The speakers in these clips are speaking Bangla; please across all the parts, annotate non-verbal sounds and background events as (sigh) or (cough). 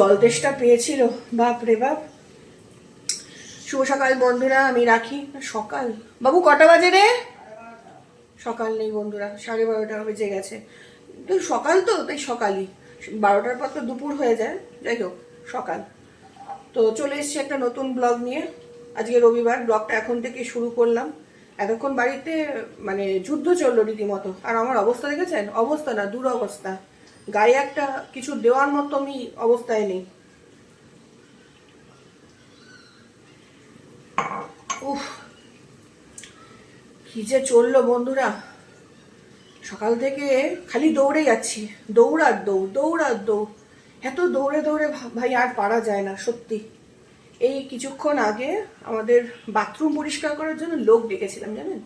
জল তেষ্টা পেয়েছিল, বাপ রে বাপ। শুভ সকাল বন্ধুরা, আমি রাখি। সকাল? বাবু, কটা বাজে রে? সকাল নেই বন্ধুরা, সাড়ে বারোটা বেজে গেছে। তো সকাল তো, তাই সকালই। বারোটার পর তো দুপুর হয়ে যায়। যাই হোক, সকাল। তো চলে এসেছি একটা নতুন ব্লগ নিয়ে। আজকে রবিবার, ব্লগটা এখন থেকে শুরু করলাম। এতক্ষণ বাড়িতে মানে যুদ্ধ চলল রীতিমতো। আর আমার অবস্থা দেখেছেন? অবস্থা না, দুরবস্থা। গায়ে একটা কিছু দেওয়ার মতো আমি অবস্থায় নেই। উফ, কি যে চলল বন্ধুরা। সকাল থেকে খালি দৌড়ে যাচ্ছি। দৌড়ার দৌড় দৌড়ার দৌড়। এত দৌড়ে দৌড়ে ভাই আর পারা যায় না, সত্যি। এই কিছুক্ষণ আগে আমাদের বাথরুম পরিষ্কার করার জন্য লোক ডেকেছিলাম, জানেন?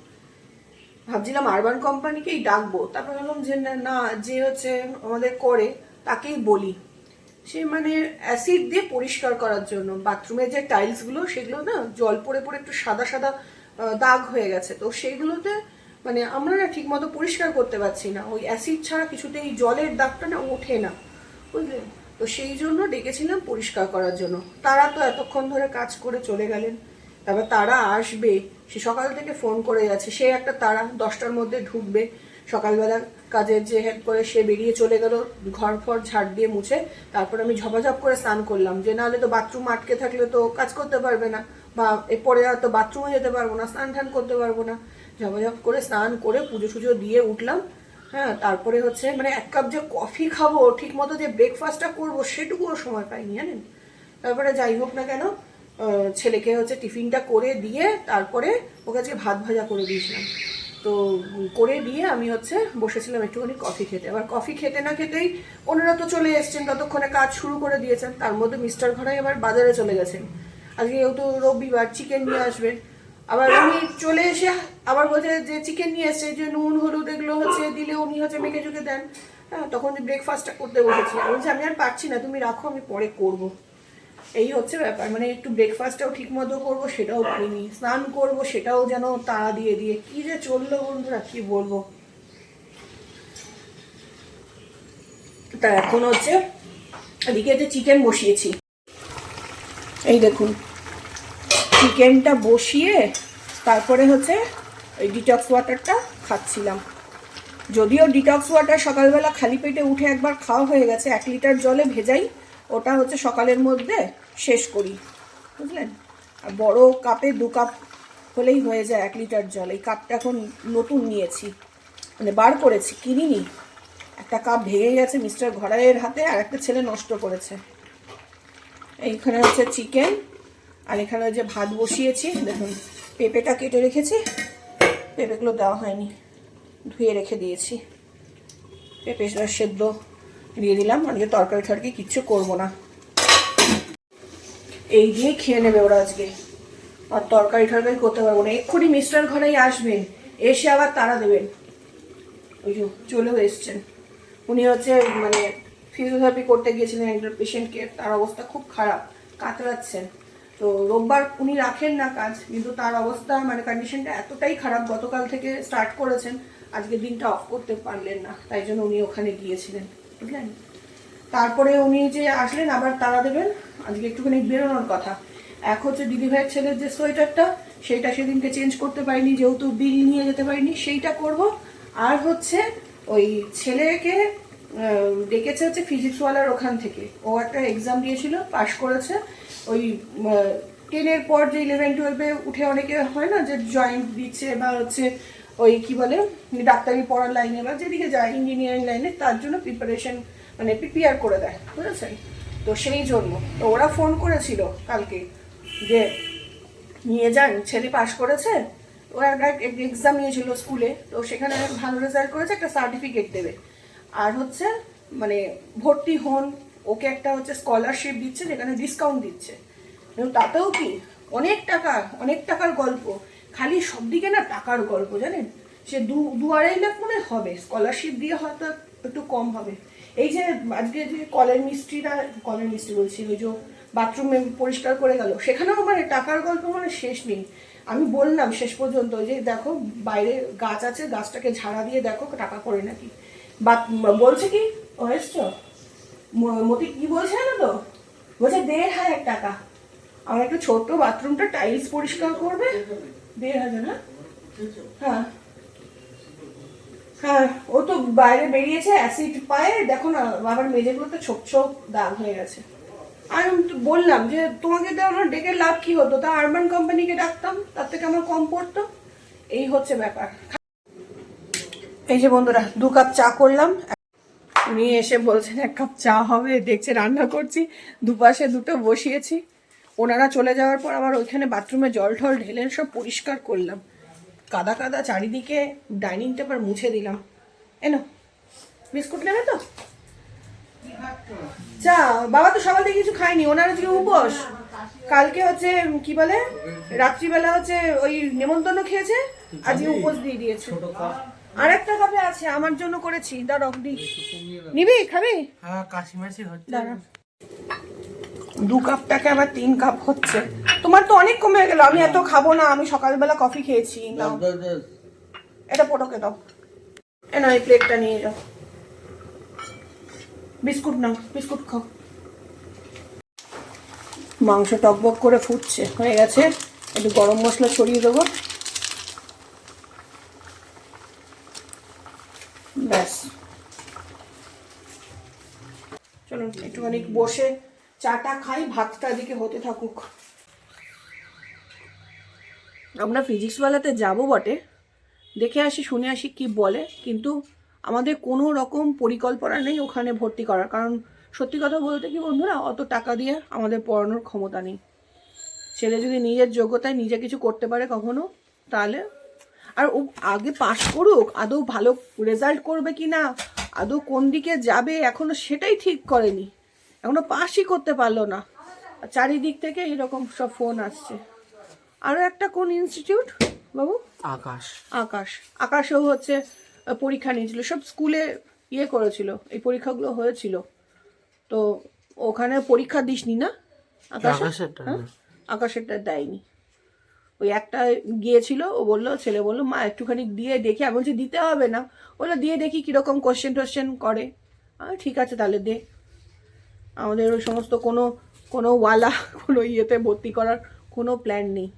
ভাবছিলাম আরবান কোম্পানিকেই ডাকবো। তারপর ভাবলাম যে না যে হচ্ছে আমাদের করে, তাকেই বলি। সে মানে অ্যাসিড দিয়ে পরিষ্কার করার জন্য। বাথরুমের যে টাইলসগুলো সেগুলো না জল পড়ে পড়ে একটু সাদা সাদা দাগ হয়ে গেছে। তো সেইগুলোতে মানে আমরা না ঠিক মতো পরিষ্কার করতে পারছি না। ওই অ্যাসিড ছাড়া কিছুতেই জলের দাগটা না ওঠে না। বুঝলেন তো সেই জন্য ডেকেছিলাম পরিষ্কার করার জন্য। তারা তো এতক্ষণ ধরে কাজ করে চলে গেলেন। তারপর তারা আসবে, সে সকাল থেকে ফোন করে যাচ্ছে। সে একটা তারা দশটার মধ্যে ঢুকবে। সকালবেলা কাজের যে হেল্প করে, সে বেরিয়ে চলে গেল, ঘর ফর ঝাড় দিয়ে মুছে। তারপর আমি ঝপাঝপ করে স্নান করলাম। যে নাহলে তো বাথরুম আটকে থাকলে তো কাজ করতে পারবে না, বা এরপরে আর তো বাথরুমে যেতে পারব না, স্নান টান করতে পারব না। ঝপাঝপ করে স্নান করে পুজো টুজো দিয়ে উঠলাম। হ্যাঁ তারপরে হচ্ছে মানে এক কাপ যে কফি খাব ঠিক মতো যে ব্রেকফাস্টটা করব, সেটুকুও সময় পাইনি, জানেন? তারপরে যাই হোক না কেন ছেলেকে হচ্ছে টিফিনটা করে দিয়ে তারপরে ওকে আজকে ভাত ভাজা করে দিয়েছিলাম। তো করে দিয়ে আমি হচ্ছে বসেছিলাম একটুখানি কফি খেতে। এবার কফি খেতে না খেতেই ওনারা তো চলে এসছেন, ততক্ষণে কাজ শুরু করে দিয়েছেন। তার মধ্যে মিস্টার ঘরাই আবার বাজারে চলে গেছেন। আজকে যেহেতু রবিবার চিকেন নিয়ে আসবেন। আবার উনি চলে এসে আবার বলছে যে চিকেন নিয়ে এসছে, যে নুন, হলুদ এগুলো হচ্ছে দিলে উনি হচ্ছে মেখে চুকে দেন। হ্যাঁ তখন ব্রেকফাস্টটা করতে বসেছি। বলছি, আমি আর পারছি না, তুমি রাখো, আমি পরে করব। এই হচ্ছে ব্যাপার মানে একটু ব্রেকফাস্টটাও ঠিক মতো করব সেটাও পারিনি স্নান করব সেটাও যেন তাড়া দিয়ে দিয়ে। কি যে চলল বন্ধুরা কি বলব? তা এখন হচ্ছে এদিকে যে চিকেন বসিয়েছি। এই দেখুন চিকেনটা বসিয়ে তারপরে হচ্ছে ওই ডিটক্স ওয়াটারটা খাচ্ছিলাম। যদিও ডিটক্স ওয়াটার সকালবেলা খালি পেটে উঠে একবার খাওয়া হয়ে গেছে এক লিটার জলে ভেজাই ওটা হচ্ছে সকালের মধ্যে শেষ করি, বুঝলেন? আর বড় কাপে দু কাপ হলেই হয়ে যায় এক লিটার জল। এই কাপটা এখন নতুন নিয়েছি মানে বার করেছি, কিনিনি। একটা কাপ ভেঙে গেছে মিস্টার ঘরাইয়ের হাতে আর একটা ছেলে নষ্ট করেছে। এইখানে হচ্ছে চিকেন, আর এখানে যে ভাত বসিয়েছি, দেখুন, পেঁপেটা কেটে রেখেছি, পেঁপেগুলো দেওয়া হয়নি, ধুয়ে রেখে দিয়েছি। পেঁপে সেদ্ধ দিয়ে দিলাম আজকে তরকারি টরকারি কিচ্ছু করব না। এই দিয়ে খেয়ে নেবে ওরা আজকে। আর তরকারি টরকারি করতে পারব না। এক্ষুনি মিস্টার ঘরেই আসবেন। এসে আবার তারা দেবেন। ওই যে চলেও এসছেন। উনি হচ্ছে মানে ফিজিওথেরাপি করতে গিয়েছিলেন একজন পেশেন্টকে তার অবস্থা খুব খারাপ। কাতরাচ্ছেন। তো রোববার উনি রাখেন না কাজ, কিন্তু তার অবস্থা মানে কন্ডিশনটা এতটাই খারাপ গতকাল থেকে স্টার্ট করেছেন। আজকে দিনটা অফ করতে পারলেন না। তাই জন্য উনি ওখানে গিয়েছিলেন। বুঝলেন? তারপরে উনি যে আসলেন, আবার তারা দেবেন। আজকে একটুখানি বেরোনোর কথা। এক হচ্ছে দিদিভাইয়ের ছেলের যে সোয়েটারটা সেইটা সেদিনকে চেঞ্জ করতে পারিনি, যেহেতু বিল নিয়ে যেতে পারিনি, সেইটা করব। আর হচ্ছে ওই ছেলেকে ডেকেছে হচ্ছে ফিজিক্সওয়ালার ওখান থেকে। ও একটা এক্সাম দিয়েছিল, পাশ করেছে। ওই টেনের পর যে ইলেভেন টুয়েলভে উঠে অনেকে হয় না, যে জয়েন্ট দিচ্ছে বা হচ্ছে ওই কি বলে, ডাক্তারি পড়ার লাইনে বা যেদিকে যায় ইঞ্জিনিয়ারিং লাইনে তার জন্য প্রিপারেশন মানে প্রিপেয়ার করে দেয়, বুঝেছেন? তো সেই জন্য, তো ওরা ফোন করেছিল কালকে যে নিয়ে যান, ছেলে পাশ করেছে ও একটা এক্সাম নিয়েছিল স্কুলে তো সেখানে ভালো রেজাল্ট করেছে, একটা সার্টিফিকেট দেবে। আর হচ্ছে মানে ভর্তি হন, ওকে একটা হচ্ছে স্কলারশিপ দিচ্ছে, যেখানে ডিসকাউন্ট দিচ্ছে। কিন্তু তাতেও কি, অনেক টাকা, অনেক টাকার গল্প। খালি সব দিকে না টাকার গল্প, জানেন? সে দু দু আড়াই লাখ মনে হবে স্কলারশিপ দিয়ে হয়তো একটু কম হবে। এই যে আজকে যে কলের মিস্ত্রিরা, কলের মিস্ত্রি বলছি, ওই যে বাথরুমে পরিষ্কার করে গেল, সেখানেও মানে টাকার গল্প মানে শেষ নেই। আমি বললাম শেষ পর্যন্ত যে, দেখো, বাইরে গাছ আছে, গাছটাকে ঝাড়া দিয়ে দেখো, টাকা করে নাকি। বা বলছে কি এসছো? মতি কি বলছে না তো? বলছে, দেড় হাজার টাকা। আমার একটা ছোট্ট বাথরুমটা টাইলস পরিষ্কার করবে? দেড় হাজার না? হ্যাঁ। হ্যাঁ ও তো বাইরে বেরিয়েছে অ্যাসিড পায়ে, দেখো না আবার মেঝেগুলোতে ছোপ ছোপ দাগ হয়ে গেছে। আমি বললাম যে, তোমাকে তো আমার ডেকে লাভ কি হতো? তা আরবান কোম্পানিকে ডাকতাম, তার থেকে আমার কম পড়তো। এই হচ্ছে ব্যাপার। এই যে বন্ধুরা, দু কাপ চা করলাম। উনি এসে বলছেন এক কাপ চা হবে, দেখছে রান্না করছি। দুপাশে দুটো বসিয়েছি। ওনারা চলে যাওয়ার পর আবার ওইখানে বাথরুমে জল ঠল ঢেলে সব পরিষ্কার করলাম। কাদা কাদা চারিদিকে ডাইনিং টেবিল মুছে দিলাম। এনো বিস্কুট নেবে তো? চা বাবা তো সকাল থেকে কিছু খায়নি ওনার আজকে উপোস। কালকে হচ্ছে কি বলে? রাত্রিবেলা হচ্ছে ওই নেমন্তন্ন খেয়েছে আজকে উপোস দিয়ে দিয়েছে। আর একটা কাপে আছে আমার জন্য করেছি দাঁড়াও দি। নিবি খাবি? হ্যাঁ কাশি মাসি হচ্ছে। দু কাপটাকে আবার তিন কাপ হচ্ছে। তোমার তো অনেক কমে গেল। আমি এত খাব না আমি সকালবেলা কফি খেয়েছি। নাও। এটা পটকে দাও। এ না এই প্লেটটা নিয়ে যাও। বিস্কুট নাও বিস্কুট খাও। মাংস টকবক করে ফুটছে হয়ে গেছে। একটু গরম মশলা ছড়িয়ে দেবো। ব্যাস। চলুন একটুখানি বসে চাটা খাই, ভাতটা এদিকে হতে থাকুক। আমরা ফিজিক্সওয়ালাতে যাব বটে। দেখে আসি, শুনে আসি কি বলে। কিন্তু আমাদের কোনো রকম পরিকল্পনা নেই ওখানে ভর্তি করার। কারণ সত্যি কথা বলতে কি বন্ধুরা, অত টাকা দিয়ে আমাদের পড়ানোর ক্ষমতা নেই। ছেলে যদি নিজের যোগ্যতায় নিজে কিছু করতে পারে কখনো, তাহলে আর ও আগে পাশ করুক, আদৌ ভালো রেজাল্ট করবে কি না আদৌ কোন দিকে যাবে, এখনও সেটাই ঠিক করেনি। এখনও পাসই করতে পারল না। চারিদিক থেকে এরকম সব ফোন আসছে। আরও একটা কোন ইনস্টিটিউট বাবু? আকাশ। আকাশ। আকাশেও হচ্ছে পরীক্ষা নিয়েছিল। সব স্কুলে ইয়ে করেছিল এই পরীক্ষাগুলো হয়েছিল। তো ওখানে পরীক্ষা দিসনি না? আকাশে আকাশেরটা হ্যাঁ? আকাশেরটা দেয়নি। ওই একটা গিয়েছিল ও বলল ছেলে বলল মা একটুখানি দিয়ে দেখি। আমি বলছি দিতে হবে না। বলল দিয়ে দেখি কীরকম কোশ্চেন টোশ্চেন করে ঠিক আছে তাহলে দে। আমাদের ওই সমস্ত কোনো কোনো ওয়ালা কোনো ইয়েতে ভর্তি করার কোনো প্ল্যান নেই।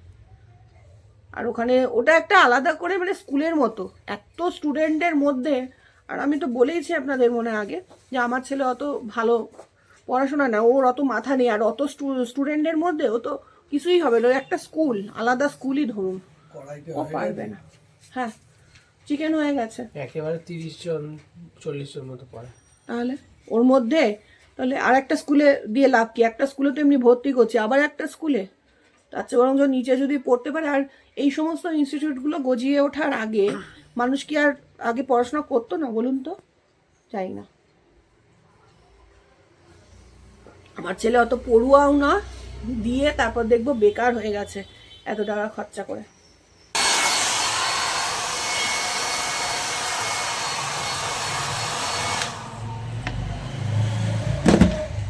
আর ওখানে ওটা একটা আলাদা করে মানে স্কুলের মতো এত স্টুডেন্টের মধ্যে। আর আমি তো বলেইছি আপনাদের মনে আগে যে আমার ছেলে অত ভালো পড়াশোনা না ওর অত মাথা নেই আর অত স্টুডেন্টের মধ্যে ও তো কিছুই হবে না একটা স্কুল আলাদা স্কুলই ধরুন। ও পারবে না। হ্যাঁ চিকেন হয়ে গেছে। একেবারে তিরিশ জন চল্লিশ জন মতো পড়ে। তাহলে ওর মধ্যে তাহলে আর একটা স্কুলে দিয়ে লাভ কি? একটা স্কুলে তো এমনি ভর্তি করছি, আবার একটা স্কুলে? তার চেয়ে বরঞ্চ নিচে যদি পড়তে পারে, আর এই সমস্ত ইনস্টিটিউটগুলো গজিয়ে ওঠার আগে মানুষ কি আর আগে পড়াশোনা করতো না বলুন তো? চাই না। আমার ছেলে অত পড়ুয়াও না, দিয়ে তারপর দেখব বেকার হয়ে গেছে, এত টাকা খরচা করে।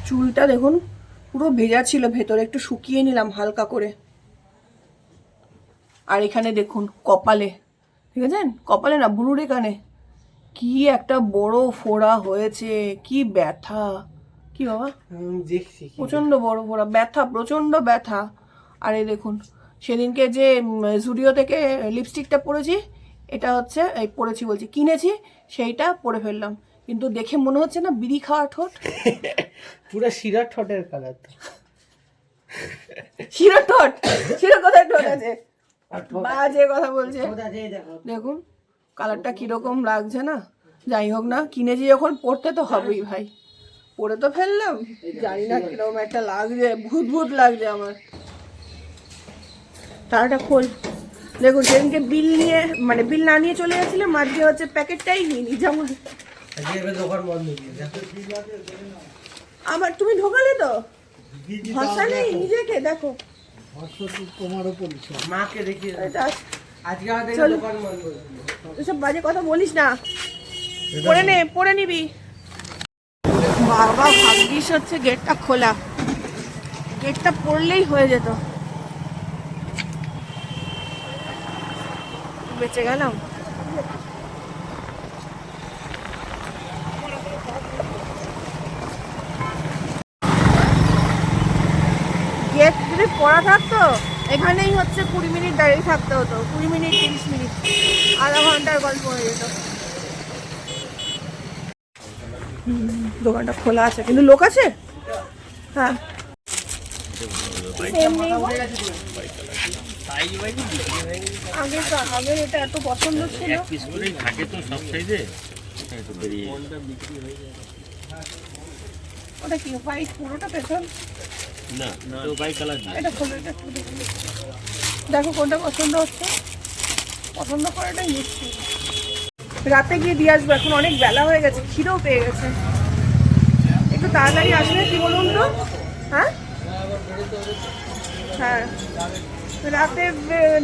চুলটা দেখুন পুরো ভেজা ছিল ভেতরে একটু শুকিয়ে নিলাম হালকা করে। আর এখানে দেখুন কপালে ঠিক আছে? কপালে না বুড়ুর এখানে। কি একটা বড় ফোড়া হয়েছে কি ব্যথা। কি বাবা? প্রচণ্ড বড় ফোড়া ব্যথা প্রচণ্ড ব্যথা। আর এই দেখুন সেদিনকে যে জুডিও থেকে লিপস্টিকটা পরেছি এটা হচ্ছে এই পরেছি বলছি কিনেছি সেইটা পরে ফেললাম। কিন্তু দেখে মনে হচ্ছে না বিড়ি খাওয়া ঠোঁট। (laughs) পুরো শিরা ঠোঁটের কালার তো। শিরো ঠোঁট? শিরো কোথায় ঠোঁট আছে? বাজে কথা বলছে। দেখুন কালারটা কীরকম লাগছে না? যাই হোক না কিনেছি যখন পড়তে তো হবেই ভাই। পরে তো ফেললাম। জানি না কীরকম একটা লাগছে ভূত ভূত লাগছে আমার। তারাটা খোল। দেখুন সেদিনকে বিল নিয়ে মানে বিল না নিয়ে চলে গেছিলাম আজকে হচ্ছে প্যাকেটটাই নিয়ে নি যেমন আবার তুমি ঢোকালে তো? ভাষা নেই নিজেকে দেখো। মাকে দেখিয়ে দাও। এটা আজকে দোকান বন্ধ এসব বাজে কথা বলিস না। পড়ে নে পড়ে নিবি। বাবা ভাগ্যিস হচ্ছে গেটটা খোলা। গেটটা পড়লেই হয়ে যেত। বেঁচে গেলাম? না থাকতো এখানেই হচ্ছে কুড়ি মিনিট দাঁড়িয়ে থাকতে হতো কুড়ি মিনিট তিরিশ মিনিট আধা ঘণ্টার গল্প হয়ে যেত। দোকানটা খোলা আছে কিন্তু লোক আছে? হ্যাঁ। Same আগে তো- আগে এটা এত পছন্দ ছিল। পিস করেই থাকে তো সব সাইজে ওটা কি হোয়াইট পুরোটা পেছন? না তো বাই কালার এটা খোলো এটা দেখো। কোনটা পছন্দ হচ্ছে। পছন্দ করাটাই মুশকিল রাতে গিয়ে দিয়ে আসব এখন অনেক বেলা হয়ে গেছে খিদেও পেয়ে গেছে। একটু তাড়াতাড়ি আসলে কি বলুন তো? হ্যাঁ? হ্যাঁ। রাতে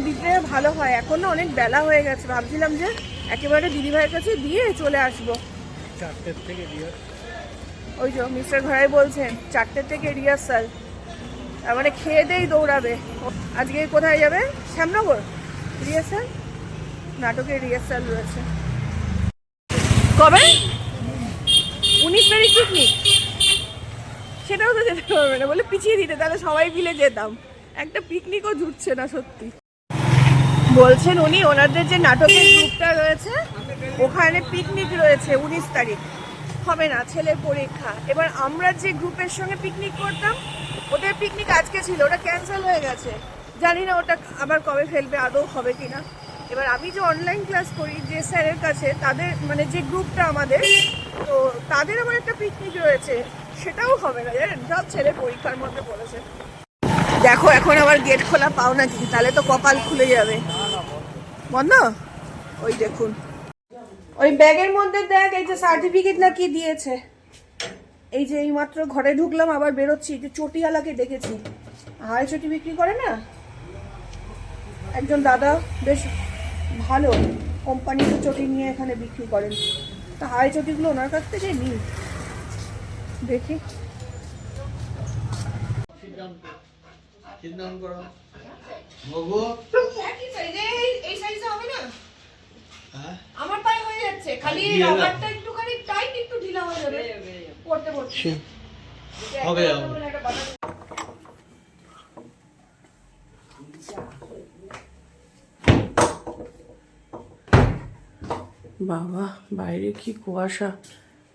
দিতে ভালো হয়। এখন না অনেক বেলা হয়ে গেছে। ভাবছিলাম যে একেবারে দিদিভাইয়ের কাছে দিয়ে চলে আসব। চারটের থেকে ওই যে মিস্টার ঘরাই বলছেন চারটে থেকে রিহার্সাল। তার মানে খেয়ে দেই দৌড়াবে। আজকে কোথায় যাবে? শ্যামনগর? রিহার্সাল? নাটকের রিহার্সাল রয়েছে। কবে? উনিশ তারিখ পিকনিক সেটাও তো যেতে পারবে না। বলে পিছিয়ে দিতে, তাহলে সবাই মিলে যেতাম। একটা পিকনিকও জুটছে না সত্যি। বলছেন উনি, ওনাদের যে নাটকের গ্রুপটা রয়েছে, ওখানে পিকনিক রয়েছে উনিশ তারিখ। হবে না, ছেলের পরীক্ষা। এবার আমরা যে গ্রুপের সঙ্গে পিকনিক করতাম ওদের পিকনিক আজকে ছিল, ওটা ক্যান্সেল হয়ে গেছে। জানি না ওটা আবার কবে ফেলবে, আদৌ হবে কিনা। এবার আমি যে অনলাইন ক্লাস করি, যে স্যারের কাছে, তাদের মানে যে গ্রুপটা আমাদের, তো তাদের আমার একটা পিকনিক রয়েছে, সেটাও হবে না, জানেন? সব ছেলে পরীক্ষার মধ্যে পড়েছে। দেখো, এখন আবার গেট খোলা, পাও নাকি তাহলে তো কপাল খুলে যাবে। বন্ধ? ওই দেখুন। ওই ব্যাগের মধ্যে দেখ, এই যে সার্টিফিকেট না কি দিয়েছে। এই যে এইমাত্র ঘরে ঢুকলাম আবার বেরোচ্ছি। যে চটিয়ালাকে দেখেছি হাড়ি চটি বিক্রি করে না? একজন দাদা বেশ ভালো। কোম্পানির চটি নিয়ে এখানে বিক্রি করেন। তা হাড়ি চটিগুলো ওনার কাছ থেকে নিই দেখি। হ্যাঁ? আমার পায়ে হয়ে যাচ্ছে। খালি। রবারটা একটুখানি টাইট একটু ঢিলা হয়ে যাবে। হবে। বাবা বাইরে কি কুয়াশা?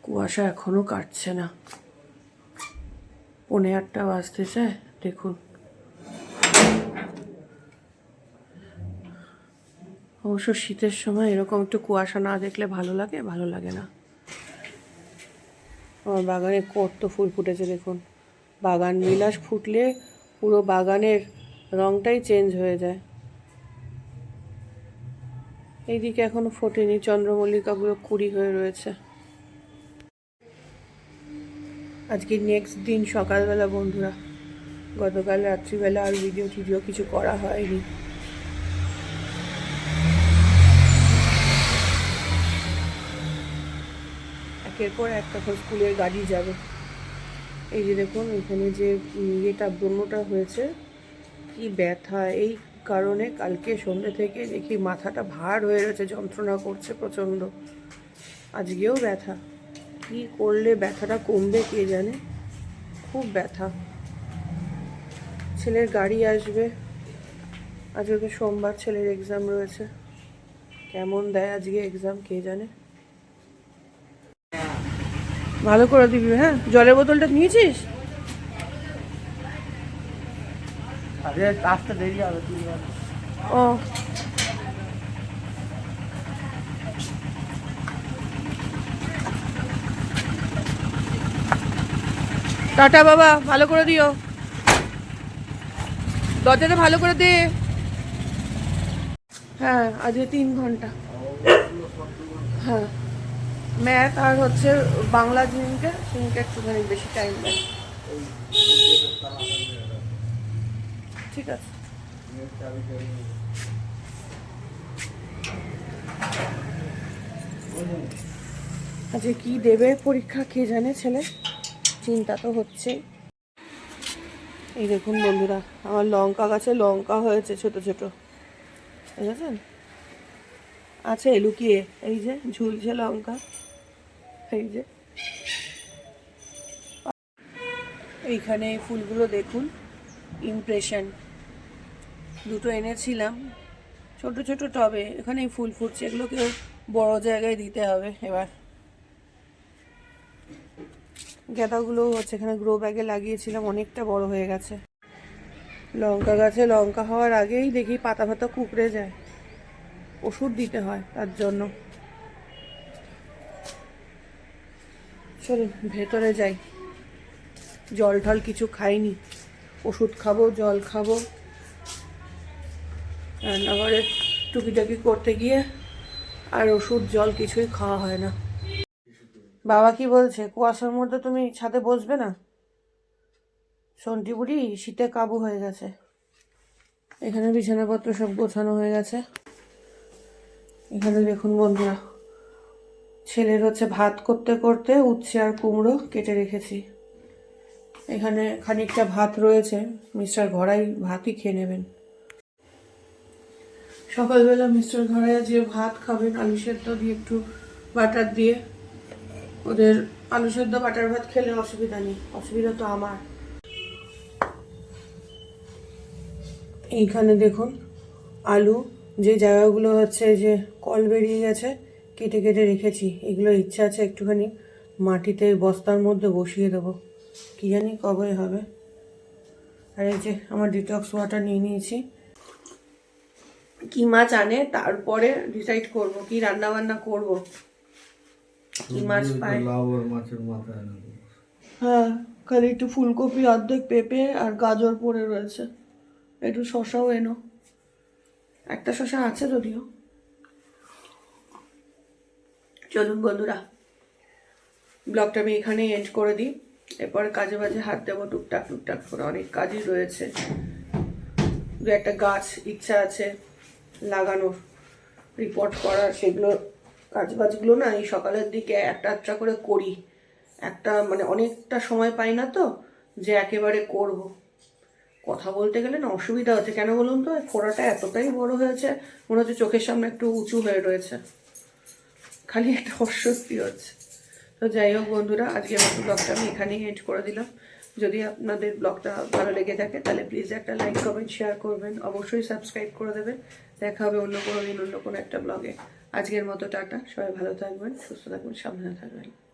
কুয়াশা এখনও কাটছে না। পৌনে আটটা বাজতেছে দেখুন। অবশ্য শীতের সময় এরকম একটু কুয়াশা না দেখলে ভালো লাগে ভালো লাগে না। আমার বাগানে কত ফুল ফুটেছে দেখুন। বাগান বিলাস ফুটলে পুরো বাগানের রংটাই চেঞ্জ হয়ে যায়। এইদিকে এখনও ফোটেনি, চন্দ্রমল্লিকাগুলো কুড়ি হয়ে রয়েছে। আজকে নেক্সট দিন সকালবেলা বন্ধুরা, গতকাল রাত্রিবেলা আর ভিডিও টিডিও কিছু করা হয়নি। একের পর এক তখন স্কুলের গাড়ি যাবে। এই যে দেখুন, এখানে যে ইয়েটা ব্রণটা হয়েছে, কি ব্যথা। এই কারণে কালকে সন্ধ্যে থেকে দেখি মাথাটা ভার হয়ে রয়েছে, যন্ত্রণা করছে প্রচণ্ড। আজকেও ব্যথা। কি করলে ব্যথাটা কমবে কে জানে? খুব ব্যথা। ছেলের গাড়ি আসবে। আজকে সোমবার ছেলের এক্সাম রয়েছে। কেমন দেয় আজকে এক্সাম কে জানে? ভালো করে দিবি হ্যাঁ? জলের বোতলটা নিয়েছিস? আসতে দেরি হবে। ও। টাটা বাবা ভালো করে দিও। দরজাটা ভালো করে দে। হ্যাঁ আজকে তিন ঘণ্টা। হ্যাঁ। ম্যাথ আর হচ্ছে বাংলা জিনিসটা জিনিসটা একটুখানি বেশি টাইম দেয় ঠিক আছে। আজকে কি দেবে পরীক্ষা কে জানে ছেলে? চিন্তা তো হচ্ছে এই দেখুন বন্ধুরা, আমার লঙ্কা গাছে লঙ্কা হয়েছে ছোট ছোট। বুঝেছেন? আছে, লুকিয়ে। এই যে ঝুলছে লঙ্কা। এই যে। এইখানে এই ফুলগুলো দেখুন ইমপ্রেশন দুটো এনেছিলাম, ছোট ছোট টবে এখানে ফুল ফুটছে, এগুলোকে বড় জায়গায় দিতে হবে এবার। গাঁদাগুলো হচ্ছে, এখানে গ্রো ব্যাগে লাগিয়েছিলাম, অনেকটা বড় হয়ে গেছে। লঙ্কা গাছে লঙ্কা হওয়ার আগেই দেখি পাতা ফাতা কুকড়ে যায়। ওষুধ দিতে হয় তার জন্য। চলুন ভেতরে যাই। জল ঠল কিছু খাইনি। ওষুধ খাব, জল খাব। রান্নাঘরে টুকিটাকি করতে গিয়ে আর ওষুধ, জল কিছুই খাওয়া হয় না। বাবা কি বলছে? কুয়াশার মধ্যে তুমি ছাদে বসবে না? সন্টি বুড়ি শীতে কাবু হয়ে গেছে। এখানে বিছানাপত্র সব গোছানো হয়ে গেছে। এখানে দেখুন বন্ধুরা ছেলের হচ্ছে ভাত করতে করতে উচ্ছে আর কুমড়ো কেটে রেখেছি। এখানে খানিকটা ভাত রয়েছে। মিস্টার ঘরাই ভাতই খেয়ে নেবেন। সকালবেলা মিস্টার ঘরাই যে ভাত খাবেন, আলু সেদ্ধ দিয়ে একটু বাটার দিয়ে, ওদের আলু সেদ্ধ, বাটার ভাত খেলে অসুবিধা নেই। অসুবিধা তো আমার। এইখানে দেখুন, আলু যে জায়গাগুলো হচ্ছে যে কল বেরিয়ে গেছে কেটে কেটে রেখেছি। এগুলো ইচ্ছা আছে একটুখানি মাটিতে বস্তার মধ্যে বসিয়ে দেবো। কি জানি কবে হবে। আর এই যে আমার ডিটক্স ওয়াটার নিয়ে নিয়েছি। কি মাছ আনে তারপরে ডিসাইড করব কি রান্না বান্না করব। কি মাছ পাই হ্যাঁ খালি একটু ফুলকপি অর্ধেক পেঁপে আর গাজর পড়ে রয়েছে। একটু শশাও এনো। একটা শশা আছে যদিও। চলুন বন্ধুরা। ব্লগটা আমি এখানে এন্ড করে দিই। এরপরে কাজে বাজে হাত দেবো টুকটাক টুকটাক করে। অনেক কাজই রয়েছে। দু একটা গাছ ইচ্ছা আছে লাগানোর। রিপোর্ট করার সেগুলো কাজ বাজগুলো না এই সকালের দিকে একটা একটা করে করি। একটা মানে অনেকটা সময় পাই না তো, যে একেবারে করব। কথা বলতে গেলে না অসুবিধা হচ্ছে। কেন বলুন তো? ফোড়াটা এতটাই বড় হয়েছে, মনে হচ্ছে চোখের সামনে একটু উঁচু হয়ে রয়েছে। খালি একটা অস্বস্তি হচ্ছে। তো যাই হোক বন্ধুরা, আজকে আমার ব্লগটা আমি এখানেই এন্ড করে দিলাম। যদি আপনাদের ব্লগটা ভালো লেগে থাকে, তাহলে প্লিজ একটা লাইক কমেন্ট শেয়ার করবেন। অবশ্যই সাবস্ক্রাইব করে দেবেন। দেখা হবে অন্য কোনো দিন, অন্য কোনো একটা ব্লগে আজকের মতো টাটা, সবাই ভালো থাকবেন, সুস্থ থাকবেন সাবধানে থাকবেন।